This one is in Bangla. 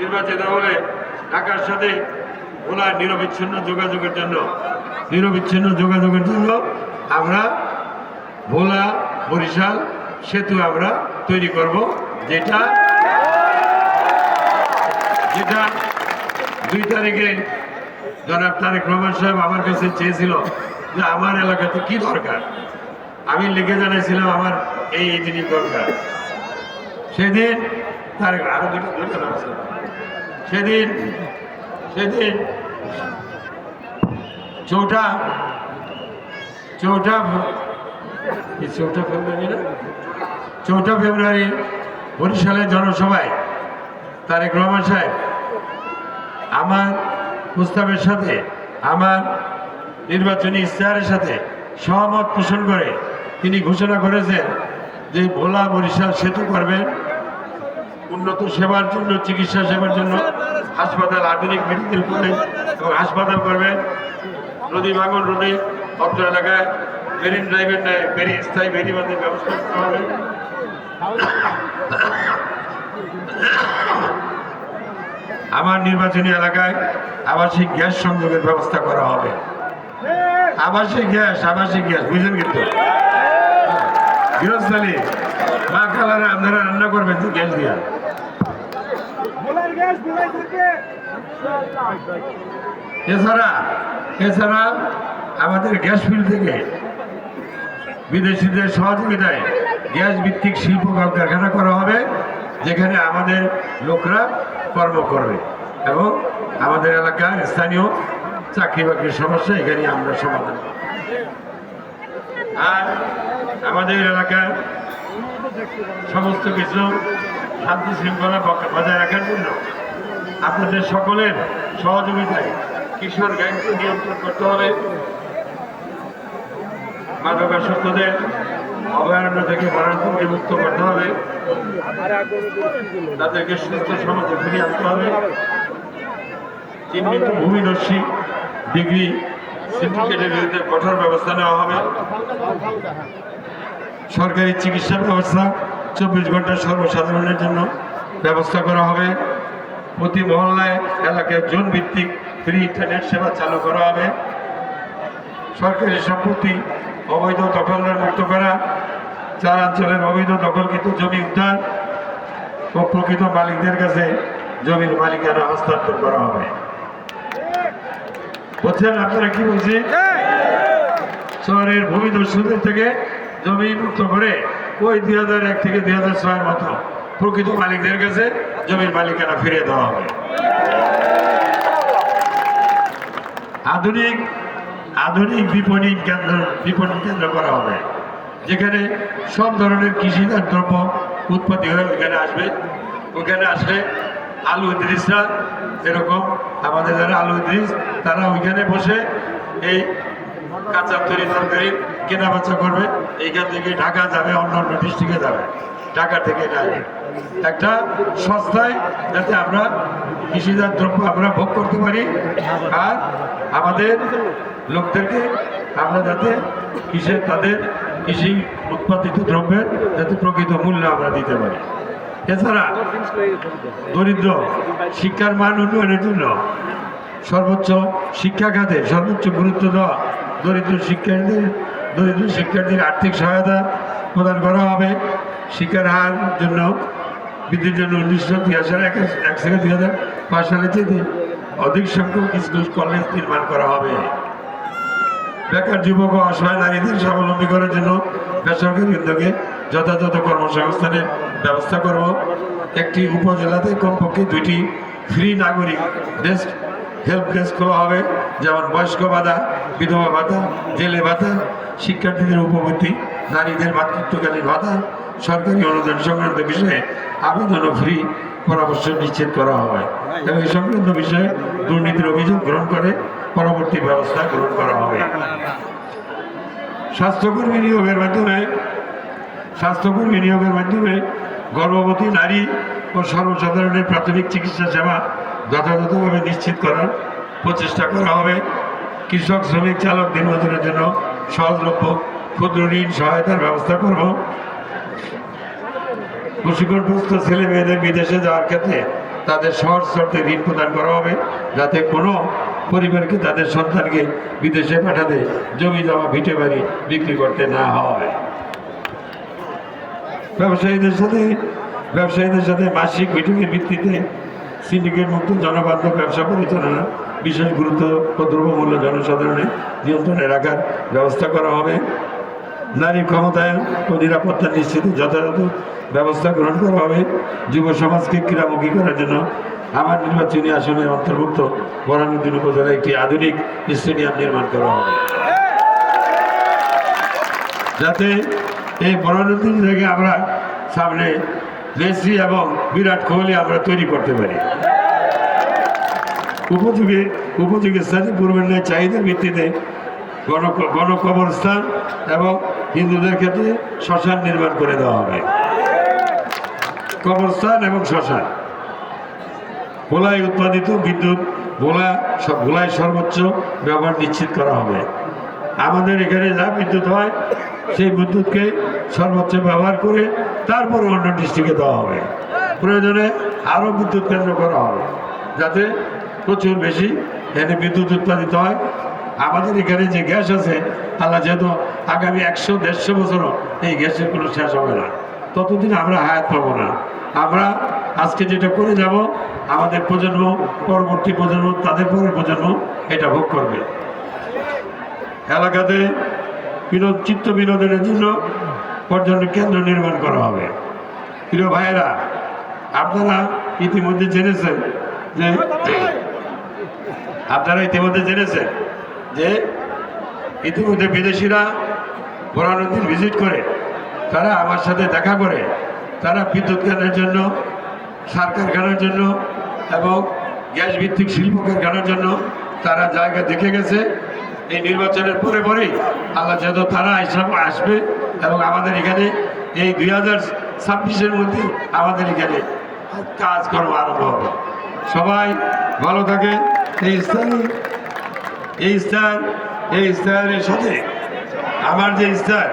নির্বাচিত হলে ঢাকার সাথে ভোলার নিরবিচ্ছিন্ন যোগাযোগের জন্য, নিরবিচ্ছিন্ন যোগাযোগের জন্য আমরা ভোলা, বরিশাল সেতু আমরা তৈরি করব, যেটা যেটা দুই তারিখে জনাব তারেক রহমান সাহেব আমার কাছে চেয়েছিল যে আমার এলাকাতে কি দরকার আমি লিখে জানাইছিলাম আমার এই এই জিনিস দরকার সেদিন তারেক আরও দুটো দুটো আছে। সেদিন সেদিন চৌঠা চৌঠা চৌঠা ফেব্রুয়ারি চৌঠা ফেব্রুয়ারি বরিশালের জনসভায় তারেক রহমান সাহেব, আমার প্রস্তাবের সাথে, আমার নির্বাচনী ইশতেহারের সাথে সহমত পোষণ করে তিনি ঘোষণা করেছেন যে ভোলা বরিশাল সেতু করবেন। উন্নত সেবার জন্য, চিকিৎসা সেবার জন্য হাসপাতাল, আধুনিক মেডিকেল কলেজ এবং হাসপাতাল করবেন। নদী ভাঙন রোডে অত্র এলাকায় মেরিন ড্রাইভের ন্যায় বেরি স্থায়ী বেরিবাদের ব্যবস্থা করতে হবে। আমার নির্বাচনী এলাকায় আবাসিক গ্যাস সংযোগের ব্যবস্থা করা হবে। আবাসিক গ্যাস আবাসিক গ্যাস, বুঝলেন কিন্তু? গৃহস্থালী, মা কালারে, আপনারা রান্না করবেন গ্যাস দিয়া ভোলার গ্যাস ভোলাই থাকে এছাড়া এছাড়া আমাদের গ্যাস ফিল্ড থেকে বিদেশিদের সহযোগিতায় গ্যাস ভিত্তিক শিল্প কলকারখানা করা হবে, যেখানে আমাদের লোকরা কর্ম করবে এবং আমাদের এলাকার স্থানীয় চাকরি বাকরির সমস্যা এখানে আমরা সমাধান আর আমাদের এলাকার সমস্ত কিছু শান্তি শৃঙ্খলা বজায় রাখার জন্য আপনাদের সকলের সহযোগিতায় কিশোর গ্যাংকে নিয়ন্ত্রণ করতে হবে। মাদকাসক্তদের অভয়ারণ্য থেকে বনাঞ্চলকে মুক্ত করতে হবে। তাদেরকে সুস্থ সমাজে ফিরিয়ে আনতে হবে। চিহ্নিত ভূমিদর্শী ডিগ্রি সিন্ডিকেটের বিরুদ্ধে কঠোর ব্যবস্থা নেওয়া হবে। সরকারি চিকিৎসা ব্যবস্থা চব্বিশ ঘণ্টা সর্বসাধারণের জন্য ব্যবস্থা করা হবে। প্রতি মহল্লায় এলাকায় জোন ভিত্তিক ফ্রি ইন্টারনেট সেবা চালু করা হবে। সরকারি সম্পত্তি অবৈধ দখলদার মুক্ত করা চারাঞ্চলের অবৈধ দখলকৃত জমি উদ্ধার ও প্রকৃত মালিকদের কাছে জমির মালিকানা হস্তান্তর করা হবে। বলছেন আপনারা কি বলছি? শহরের ভূমিদস্যুদের থেকে জমি মুক্ত করে ওই দুই হাজার এক থেকে দুই হাজার ছয়ের মতো প্রকৃত মালিকদের কাছে জমির মালিকানা ফিরিয়ে দেওয়া হবে। আধুনিক আধুনিক বিপণী কেন্দ্র বিপণী কেন্দ্র করা হবে, যেখানে সব ধরনের কৃষিজাত দ্রব্য উৎপত্তি হয়ে ওইখানে আসবে। ওইখানে আসলে আলু ইদ্রিসরা এরকম, আমাদের যারা আলু ইদ্রিস, তারা ওইখানে বসে এই কাঁচা তৈরি তরকারি কেনা বেচা করবে, এইখান থেকে ঢাকা যাবে অন্য অন্য ডিস্ট্রিক্টে যাবে। ঢাকা থেকে যাবে একটা সস্তায় যাতে আমরা কৃষিজাত দ্রব্য আমরা ভোগ করতে পারি, আর আমাদের লোকদেরকে আমরা যাতে কৃষি, তাদের কৃষি উৎপাদিত দ্রব্যের যাতে প্রকৃত মূল্য আমরা দিতে পারি। এছাড়া দরিদ্র শিক্ষার মান উন্নয়নের জন্য সর্বোচ্চ শিক্ষা খাতে সর্বোচ্চ গুরুত্ব দেওয়া দরিদ্র শিক্ষার্থীদের দরিদ্র শিক্ষার্থীর আর্থিক সহায়তা প্রদান করা হবে। শিক্ষার হার জন্য, বৃদ্ধির জন্য উনিশশো এক এক থেকে দুই হাজার পাঁচ সালে থেকে অধিক সংখ্যক স্কুল, কলেজ নির্মাণ করা হবে। বেকার যুবক ও অসহায় নারীদের স্বাবলম্বী করার জন্য বেসরকারি উদ্যোগে যথাযথ কর্মসংস্থানের ব্যবস্থা করব। একটি উপজেলাতে কমপক্ষে দুইটি ফ্রি নাগরিক ডেস্ক, হেল্প ডেস্ক খোলা হবে। যেমন বয়স্ক ভাতা, বিধবা ভাতা, জেলে ভাতা শিক্ষার্থীদের উপবৃত্তি, নারীদের মাতৃত্বকালীন ভাতা সরকারি অনুদান সংক্রান্ত বিষয়ে আবেদন ও ফ্রি পরামর্শ নিশ্চিত করা হবে এবং এই সংক্রান্ত বিষয়ে দুর্নীতির অভিযোগ গ্রহণ করে পরবর্তী ব্যবস্থা গ্রহণ করা হবে। স্বাস্থ্যকর্মী নিয়োগের মাধ্যমে, স্বাস্থ্যকর্মী নিয়োগের মাধ্যমে গর্ভবতী নারী ও সর্বসাধারণের প্রাথমিক চিকিৎসা সেবা যথাযথভাবে নিশ্চিত করার প্রচেষ্টা করা হবে। কৃষক, শ্রমিক, চালক, দিনমজুরের জন্য সহজলভ্য ক্ষুদ্র ঋণ সহায়তার ব্যবস্থা করব। প্রশিক্ষণপ্রাপ্ত ছেলে মেয়েদের বিদেশে যাওয়ার ক্ষেত্রে তাদের সহজ শর্তে ঋণ প্রদান করা হবে, যাতে কোনো পরিবারকে তাদের সন্তানকে বিদেশে পাঠাতে জমি জমা ভিটে বাড়ি বিক্রি করতে না হয়। ব্যবসায়ীদের সাথে ব্যবসায়ীদের সাথে মাসিক মিটিংয়ের ভিত্তিতে সিন্ডিকেট মুক্ত জনবান্ধব ব্যবসা পরিচালনা বিশেষ গুরুত্ব ও দ্রব্যমূল্য জনসাধারণের নিয়ন্ত্রণে রাখার ব্যবস্থা করা হবে। নারী ক্ষমতায়ন ও নিরাপত্তা নিশ্চিতে যথাযথ ব্যবস্থা গ্রহণ করা হবে। যুব সমাজকে ক্রীড়ামুখী করার জন্য আমার নির্বাচনী আসনের অন্তর্ভুক্ত বরানুদ্দিন উপজেলায় একটি আধুনিক স্টেডিয়াম নির্মাণ করা হবে। যাতে এই বরানুদ্দিন থেকে আমরা সামনে মেসি এবং বিরাট কোহলি আমরা তৈরি করতে পারি। উপযোগী উপযোগী স্থানে পূর্বের ন্যায় চাহিদার ভিত্তিতে গণ, গণকবরস্থান এবং হিন্দুদের ক্ষেত্রে শ্মশান নির্মাণ করে দেওয়া হবে। কবরস্থান এবং শ্মশান। ভোলায় উৎপাদিত বিদ্যুৎ, ভোলা, ভোলায় সর্বোচ্চ ব্যবহার নিশ্চিত করা হবে। আমাদের এখানে যা বিদ্যুৎ হয়, সেই বিদ্যুৎকে সর্বোচ্চ ব্যবহার করে তারপরে অন্য ডিস্ট্রিক্টে দেওয়া হবে। প্রয়োজনে আরও বিদ্যুৎ কেন্দ্র করা হবে, যাতে প্রচুর বেশি এখানে বিদ্যুৎ উৎপাদিত হয়। আমাদের এখানে যে গ্যাস আছে, আল্লাহ যেহেতু আগামী একশো, দেড়শো বছরও এই গ্যাসের কোনো শেষ হবে না। ততদিন আমরা হায়াত পাবো না। আমরা আজকে যেটা করে যাব, আমাদের প্রজন্ম, পরবর্তী প্রজন্ম, তাদের পরের প্রজন্ম এটা ভোগ করবে। এলাকাতে বিনোদ, চিত্ত বিনোদনের জন্য পর্যটন কেন্দ্র নির্মাণ করা হবে। প্রিয় ভাইয়েরা, আপনারা ইতিমধ্যে জেনেছেন যে আপনারা ইতিমধ্যে জেনেছেন যে ইতিমধ্যে বিদেশিরা বোরানদীর ভিজিট করে, তারা আমার সাথে দেখা করে, তারা বিদ্যুৎ কেন্দ্রের জন্য, সার কারখানার জন্য এবং গ্যাস ভিত্তিক শিল্প কারখানার জন্য তারা জায়গা দেখে গেছে। এই নির্বাচনের পরে পরেই আল্লাহ যেহেতু তারা হিসাব আসবে এবং আমাদের এখানে এই দুই হাজার ছাব্বিশের মধ্যে আমাদের এখানে কাজকর্ম আরম্ভ হবে। সবাই ভালো থাকে স্থানে এই স্থানের সাথে। আমার যে স্থান